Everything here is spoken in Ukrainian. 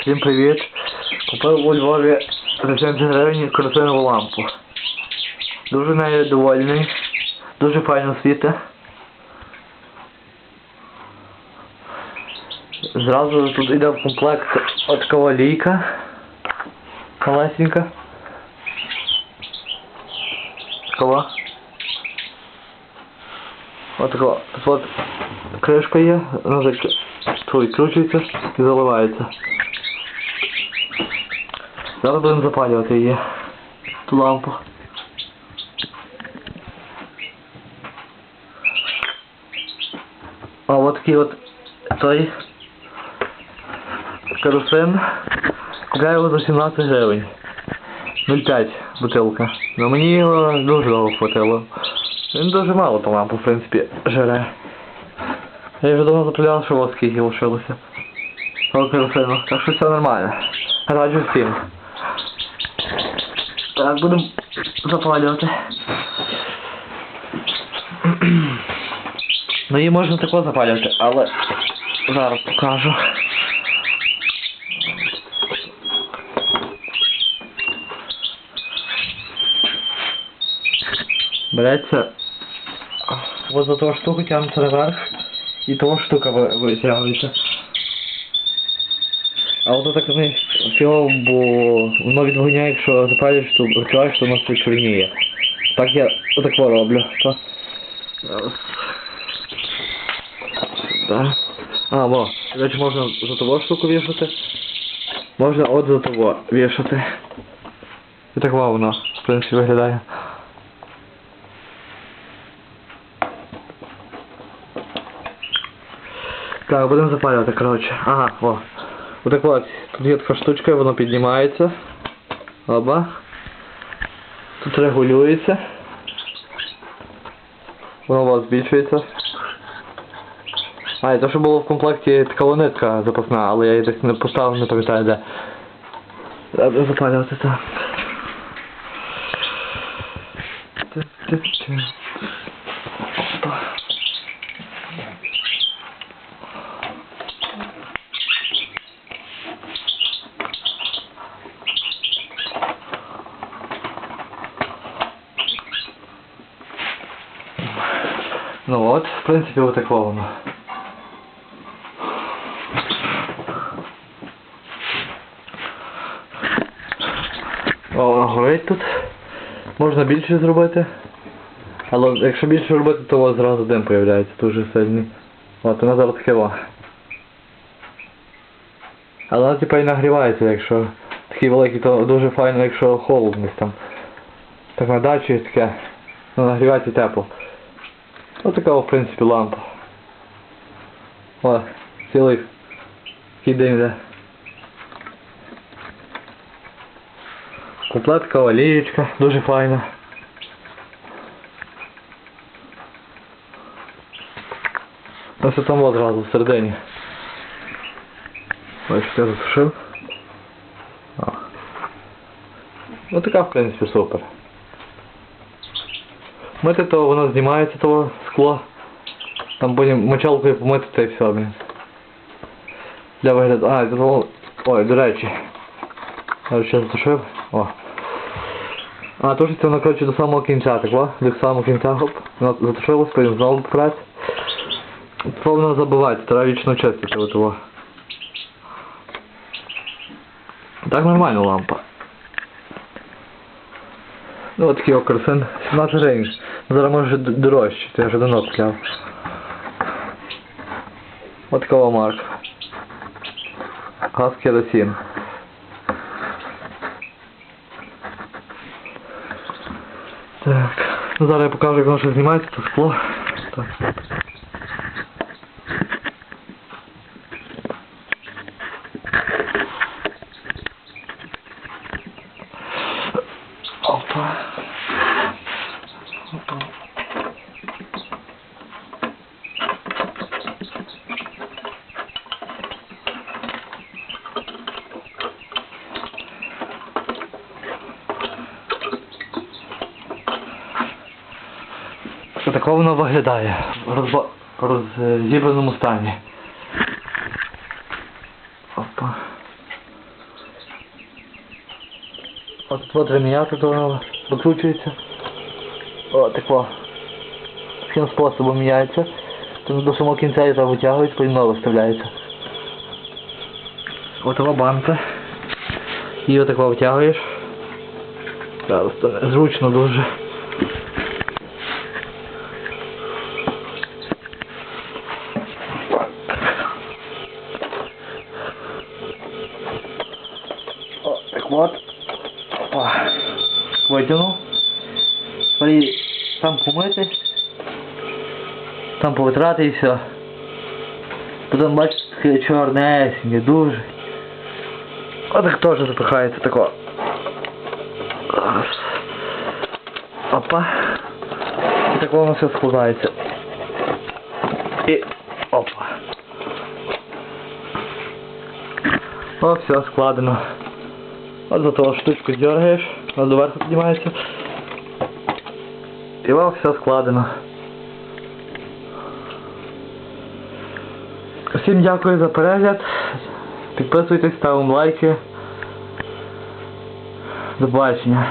Всім привіт! Купив у Львові за 70 гривень керосинову лампу. Дуже нею довольний. Дуже файно світи. Зразу тут йде в комплект от така олійка. Малесенька. Такова. От така. Тут от кришка є, вона зак... Тут відкручується і заливається. Зараз будемо запалювати її. Ту лампу. А от такий от той керосин. Купляю його за 17 гривень. 0,5 бутилка. Ну мені його дуже довго хватило. Він дуже мало ту лампу, в принципі, жере. Я вже давно заправляв, що скільки лишилося. Того керосину. Так що все нормально. Раджу всім. Так, будемо запалювати. Ну її можна тако запалювати, але зараз покажу. Береться вот за того штуку тягнеться наверх і того штука ви- витягується. А от так не фігово, бо воно відгоняє, якщо запалюєш, то відчуваєш, що воно все чорніє. Так я отак роблю. То... Да. А, во. Речі, можна за того штуку вішати. Можна от за того вішати. І так во воно, в принципі, виглядає. Так, будемо запалювати, коротше. Ага, о. Отак от, тут є така штучка, воно піднімається. Оба. Тут регулюється. Воно у вас збільшується. А, і те, що було в комплекті така лонитка запасна, але я її десь не поставив, не пам'ятаю де. Треба запалювати так. Тик-тик-тик. Опа. Ну от, в принципі, отако воно. Воно горить тут. Можна більше зробити. Але якщо більше робити, то у вас зразу дим появляється дуже сильний. От, воно зараз во. Але воно типа і нагрівається, якщо такий великий, то дуже файно, якщо холодно там. Так на дачі таке. Ну, нагрівається тепло. Ось така, в принципі, лампа. О, цілий такий дим йде. Комплетка, олієчка, дуже файна. Ось там одразу всередині. Ось я засушив. О. Ну така, в принципі, супер. Мити то воно знімається того скло. Там потім мочалкою помити та й все, блін. Для вигляду. А, це. Ой, до речі. Я ще затушив. О. А, тушиться воно, коротше, до самого кінця, так во? До самого кінця, хоп. Воно затушилось, потім знову попраць. Повно забивати, треба вічно чистити от того. Так нормально лампа. Ну от такий окресин. 17 гривень. Зараз може д- дорожче, це я вже давно купляв. От такого марка. Газ керосин. Так. Ну зараз я покажу, як воно ще знімається, то скло. Так. Опа. Що такого воно виглядає в розба... роззібраному стані. Опа. От от ремінята то викручується. О, тако. Таким способом міняється. Тому до самого кінця і так витягується, потім нове вставляється. Отова банка. Її отако витягуєш. Зручно дуже. О, так вот. О, витягнув. Тепер там помити. Там повитрати і все. Потім бачите, таке чорнесеньке, дуже. Отак теж запихається тако. Опа. І так воно все складається. І опа. О, все складено. От за штучку дергаєш, вона доверху піднімається. І вам все складено. Всім дякую за перегляд. Підписуйтесь, ставимо лайки. До побачення.